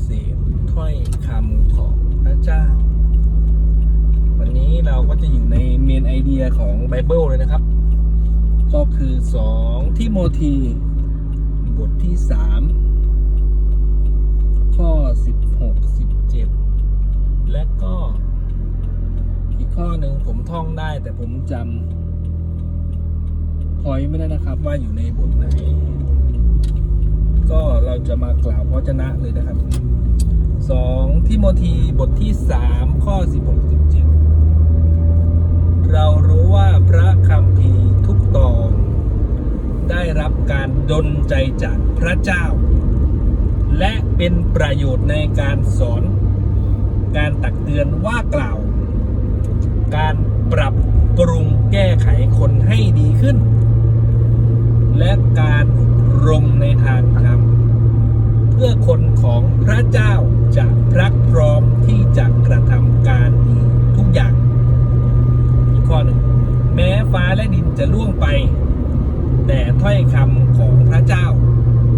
เศษถ้อยคำของพระเจ้า วันนี้เราก็จะอยู่ในเมนไอเดียของไบเบิลเลยนะครับ ก็คือ 2 ทิโมธีบทที่ 3 ข้อ 16 17 และก็อีกข้อหนึ่งผมท่องได้แต่ผมจำพอยไม่ได้นะครับว่าอยู่ในบทไหน ก็เราจะมากล่าวพระวจนะเลยนะครับ 2 ทิโมธีบทที่ 3 ข้อ 16 17 เรารู้ว่าพระคัมภีทุกตอนได้รับการดลใจจากพระเจ้า และเป็นประโยชน์ในการสอน การตักเตือนว่ากล่าว การปรับปรุงแก้ไขคนให้ดีขึ้น และการมในทางธรรม เพื่อคนของพระเจ้าจะพรักพร้อมที่จะกระทำการดีทุกอย่าง อีกข้อหนึ่ง แม้ฟ้าและ ดินจะล่วงไป แต่ถ้อยคำของพระเจ้า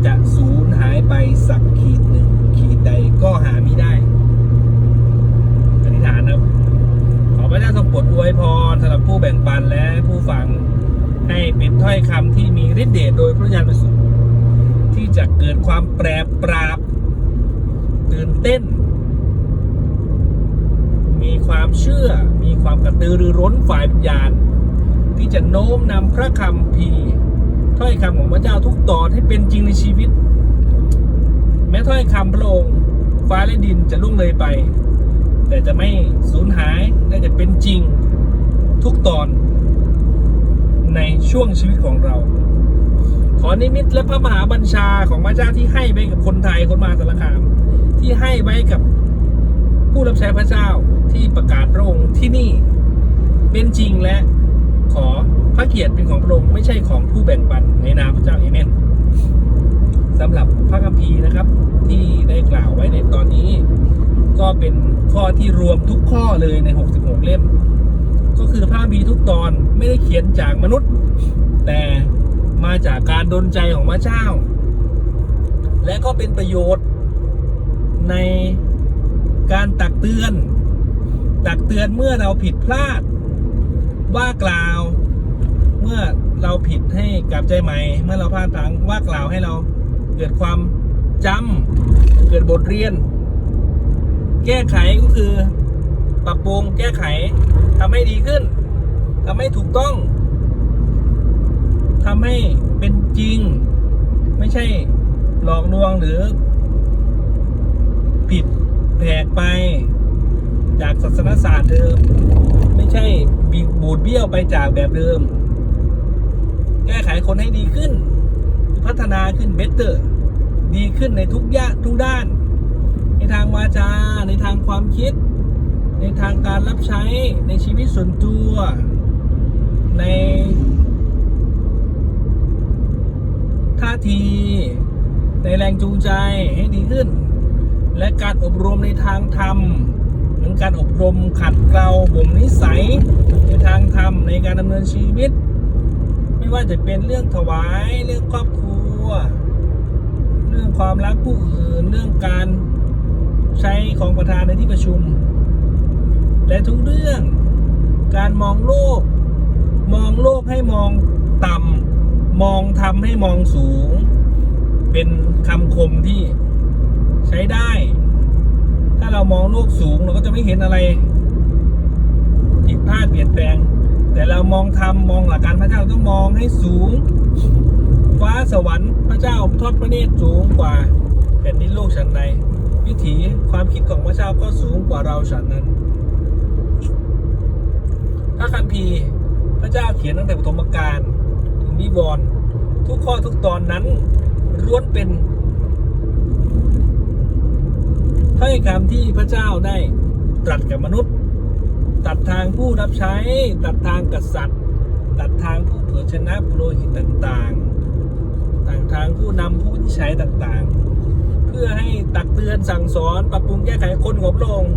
จะสูญหายไปสักขีดหนึ่งขีดใดก็หาไม่ได้อธิษฐานนะครับขอพระเจ้าทรงโปรดอวยพรสำหรับผู้แบ่งปันและผู้ฟังให้เป็นถ้อยคำที่มีฤทธิ์เดชโดยพระญาณบริสุทธิ์ที่จะเกิดความแปรปราบตื่นเต้น มีความเชื่อมีความกระตือรือร้นฝ่ายวิญญาณ ที่จะโน้มนำพระคำพีถ้อยคำของพระเจ้าทุกตอนให้เป็นจริงในชีวิต แม้ถ้อยคำพระองค์ฟ้าและดินจะล่วงเลยไป แต่จะไม่สูญหายและจะเป็นจริงทุกตอนในช่วงชีวิตของเรา ขอนิมิตและพระมหาบัญชาของพระเจ้าที่ให้ไว้กับคนไทยคนมาสารคาม ที่ให้ไว้กับผู้รับใช้พระเจ้าที่ประกาศพระองค์ที่นี่เป็นจริงและ ขอพระเกียรติเป็นของพระองค์ไม่ใช่ของผู้แบ่งปันในนามพระเจ้าเอเมนสำหรับพระคัมภีร์นะครับ ที่ได้กล่าวไว้ในตอนนี้ ก็เป็นข้อที่รวมทุกข้อเลยใน 66 เล่ม ก็คือพระคัมภีร์ทุกตอนไม่ได้เขียนจากมนุษย์ แต่มาจากการดลใจของพระเจ้า และก็เป็นประโยชน์ในการตักเตือน ตักเตือนเมื่อเราผิดพลาด ว่ากล่าว เมื่อเราผิดให้กลับใจใหม่ เมื่อเราพลาดทางว่ากล่าวให้เราเกิดความจำเกิดบทเรียน แก้ไขก็คือ ปรับปรุงแก้ไขทำให้ดีขึ้นทำให้ถูกต้องทำให้เป็นจริง ไม่ใช่หลอกลวงหรือ ผิดแผกไป จากศาสนศาสตร์เดิม ไม่ใช่บีบูดเบี้ยวไปจากแบบเดิม แก้ไขคนให้ดีขึ้น พัฒนาขึ้นเบเตอร์ดีขึ้นในทุกย่าทุกด้าน ในทางวาจา ในทางความคิด ในทางการรับใช้ในชีวิตส่วนตัว ในท่าทีในแรงจูงใจให้ดีขึ้น และการอบรมในทางธรรม เหมือนการอบรมขัดเกลาบ่มนิสัยในทางธรรมในการดำเนินชีวิต ไม่ว่าจะเป็นเรื่องถวายเรื่องครอบครัว เรื่องความรักผู้อื่นเรื่องการใช้ของประธานในที่ประชุม และทุกเรื่องการมองโลก มองโลกให้มองต่ำมองทำให้มองสูง เป็นคำคมที่ใช้ได้ ถ้าเรามองโลกสูงเราก็จะไม่เห็นอะไรผิดพลาดเปลี่ยนแปลง แต่เรามองทำมองหลักการพระเจ้าต้องมองให้สูง ฟ้าสวรรค์พระเจ้าทอดพระเนตรสูงกว่าแผ่นดินโลกฉันใดวิถีความคิดของพระเจ้าก็สูงกว่าเราฉันนั้นพระคัมภีร์พระเจ้าเขียนตั้งแต่ปฐมกาลถึงนิวรณ์ทุกข้อทุกตอนนั้นล้วนเป็น ถ้อยคำที่พระเจ้าได้ตรัสกับมนุษย์ ตัดทางผู้รับใช้ ตัดทางกษัตริย์ ตัดทางผู้เผยชนะปุโรหิตต่างๆ ต่างทางผู้นำผู้ที่ใช้ต่างๆ เพื่อให้ตักเตือนสั่งสอนปรับปรุงแก้ไขคนของพระองค์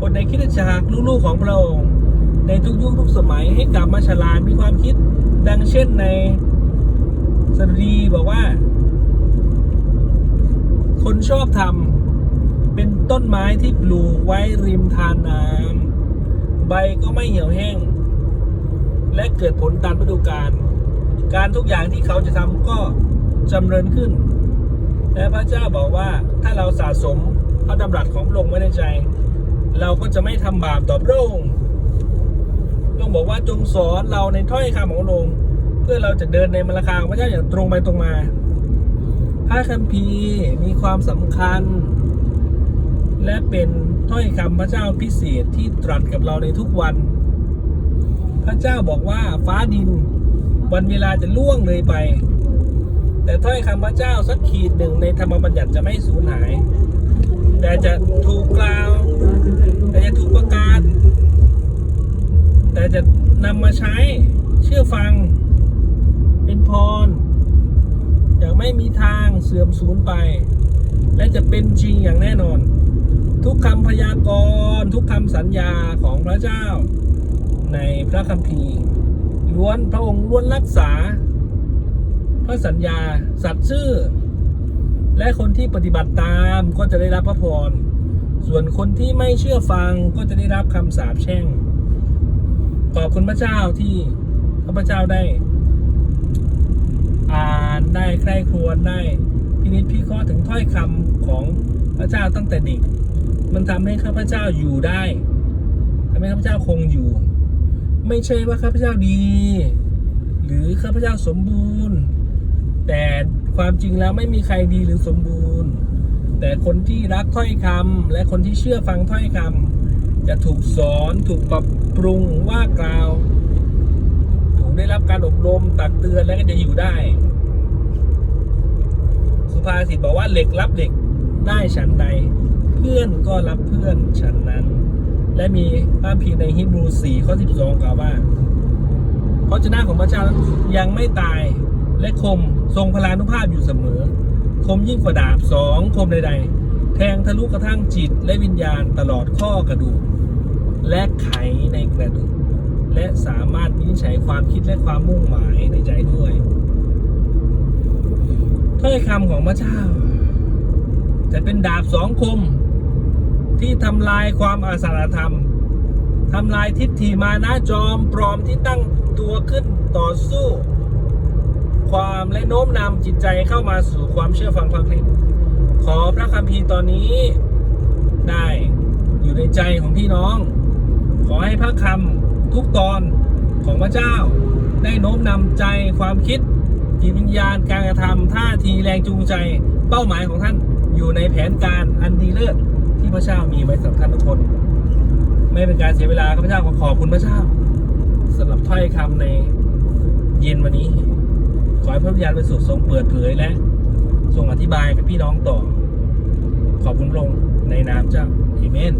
คนในคิดจักรลูกๆของพระองค์ในทุกยุคทุกสมัยให้กลับมาฉลาดมีความคิด ดังเช่นในสตรีบอกว่า คนชอบทำ ต้นไม้ที่ปลูกไว้ริมทานน้ำใบก็ไม่เหี่ยวแห้ง และเกิดผลตามฤดูกาลการทุกอย่างที่เขาจะทำก็จำเริญขึ้น และพระเจ้าบอกว่าถ้าเราสะสมพระดำรัสของพระองค์ไว้ในใจ เราก็จะไม่ทำบาปต่อพระองค์พระองค์บอกว่าจงสอนเราในถ้อยคำของพระองค์เพื่อเราจะเดินในมรรคาของพระเจ้าอย่างตรงไปตรงมาพระคัมภีร์มีความสำคัญ และเป็นถ้อยคำพระเจ้าพิเศษที่ตรัสกับเราในทุกวัน พระเจ้าบอกว่าฟ้าดินวันเวลาจะล่วงเลยไป แต่ถ้อยคำพระเจ้าสักขีดหนึ่งในธรรมบัญญัติจะไม่สูญหาย แต่จะถูกกล่าว แต่จะถูกประกาศ แต่จะนำมาใช้เชื่อฟัง เป็นพรอย่างไม่มีทางเสื่อมสูญไป และจะเป็นจริงอย่างแน่นอน ทุกคำพยากรณ์ทุกคำสัญญาของพระเจ้า ในพระคัมภีร์ล้วนพระองค์ล้วนรักษา พระสัญญาสัตย์ซื่อ และคนที่ปฏิบัติตามก็จะได้รับพระพร ส่วนคนที่ไม่เชื่อฟังก็จะได้รับคำสาปแช่ง ขอบคุณพระเจ้าที่ข้าพเจ้าได้ อ่านได้ใคร่ครวญได้พินิจพิเคราะห์ถึงถ้อยคำของพระเจ้าตั้งแต่เด็ก มันทำให้ข้าพเจ้าอยู่ได้ทำให้ข้าพเจ้าคงอยู่ ไม่ใช่ว่าข้าพเจ้าดี หรือข้าพเจ้าสมบูรณ์ แต่ความจริงแล้วไม่มีใครดีหรือสมบูรณ์ แต่คนที่รักถ้อยคำและคนที่เชื่อฟังถ้อยคำจะถูกสอนถูกปรับปรุงว่ากล่าว ถูกได้รับการอบรมตักเตือนและก็จะอยู่ได้ สุภาษิตบอกว่าเหล็กรับเหล็กได้ฉันใด พื่อนก็รับเพื่อนฉันนั้น และมีพระพีในฮิบรู4ข้อ12กล่าวว่า เพราะเจนะของพระเจ้ายังไม่ตายและคมทรงพลานุภาพอยู่เสมอ คมยิ่งกว่าดาบสองคมใดๆ แทงทะลุกระทั่งจิตและวิญญาณตลอดข้อกระดูก และไขในกระดูก และสามารถวินิจฉัยความคิดและความมุ่งหมายในใจด้วยถ้อยคำของพระเจ้าจะเป็นดาบสองคม ที่ทำลายความอาสาธรรมทำลายทิฏฐิมานะจอมปลอมที่ตั้งตัวขึ้นต่อสู้ ความและโน้มนำจิตใจเข้ามาสู่ความเชื่อฟังพระคริสต์ขอพระคัมภีร์ตอนนี้ได้อยู่ในใจของพี่น้อง ขอให้พระคำทุกตอนของพระเจ้า ได้โน้มนำใจความคิดจิตวิญญาณการกระทำท่าทีแรงจูงใจ เป้าหมายของท่านอยู่ในแผนการอันดีเลิศ ที่พระเจ้ามีไว้สำหรับท่านทุกคน ไม่เป็นการเสียเวลาข้าพเจ้าขอขอบคุณพระเจ้าสำหรับถ้อยคำในเย็นวันนี้ ขอให้พระวิญญาณบริสุทธิ์ทรงเปิดเผยและทรงอธิบายกับพี่น้องต่อ ขอบคุณพระองค์ในนามเจ้าเอเมน